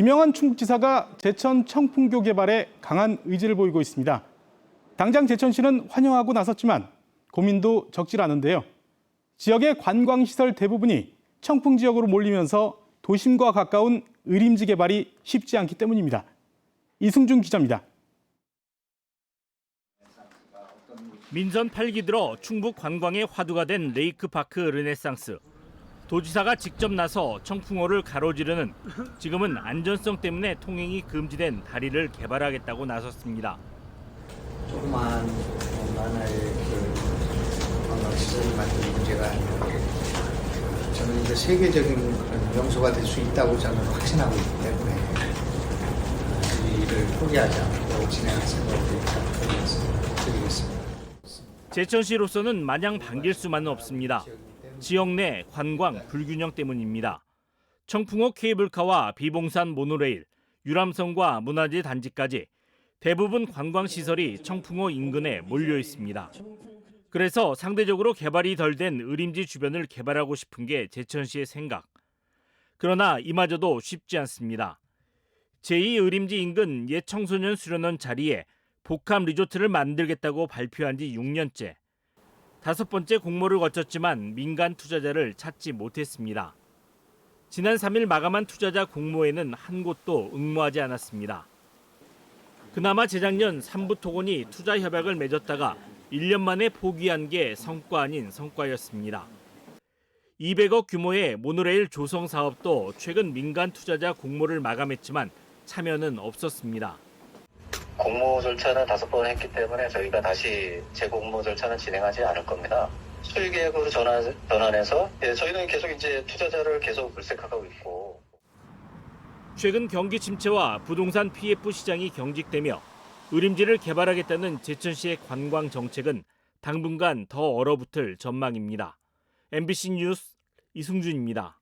김영환 충북지사가 제천 청풍교 개발에 강한 의지를 보이고 있습니다. 당장 제천시는 환영하고 나섰지만 고민도 적질 않은데요. 지역의 관광시설 대부분이 청풍 지역으로 몰리면서 도심과 가까운 의림지 개발이 쉽지 않기 때문입니다. 이승준 기자입니다. 민선 8기 들어 충북 관광의 화두가 된 레이크파크 르네상스. 도지사가 직접 나서 청풍호를 가로지르는 지금은 안전성 때문에 통행이 금지된 다리를 개발하겠다고 나섰습니다. 조그만 뭐 만화의 그 관광시설을 만드는 문제가 저는 이제 세계적인 그런 명소가 될 수 있다고 저는 확신하고 있기 때문에 이 일을 포기하지 않고 진행할 생각을 말씀드리겠습니다. 제천시로서는 마냥 반길 수만은 없습니다. 지역 내 관광 불균형 때문입니다. 청풍호 케이블카와 비봉산 모노레일, 유람선과 문화재 단지까지 대부분 관광 시설이 청풍호 인근에 몰려 있습니다. 그래서 상대적으로 개발이 덜 된 의림지 주변을 개발하고 싶은 게 제천 시의 생각. 그러나 이마저도 쉽지 않습니다. 제2 의림지 인근 옛 청소년 수련원 자리에 복합 리조트를 만들겠다고 발표한 지 6년째. 다섯 번째 공모를 거쳤지만 민간 투자자를 찾지 못했습니다. 지난 3일 마감한 투자자 공모에는 한 곳도 응모하지 않았습니다. 그나마 재작년 삼부토건이 투자 협약을 맺었다가 1년 만에 포기한 게 성과 아닌 성과였습니다. 200억 규모의 모노레일 조성 사업도 최근 민간 투자자 공모를 마감했지만 참여는 없었습니다. 공모 절차는 다섯 번 했기 때문에 저희가 다시 재공모 절차는 진행하지 않을 겁니다. 수익 계획으로 전환, 전환해서 예, 저희는 계속 이제 투자자를 계속 물색하고 있고 최근 경기 침체와 부동산 PF 시장이 경직되며 의림지를 개발하겠다는 제천시의 관광 정책은 당분간 더 얼어붙을 전망입니다. MBC 뉴스 이승준입니다.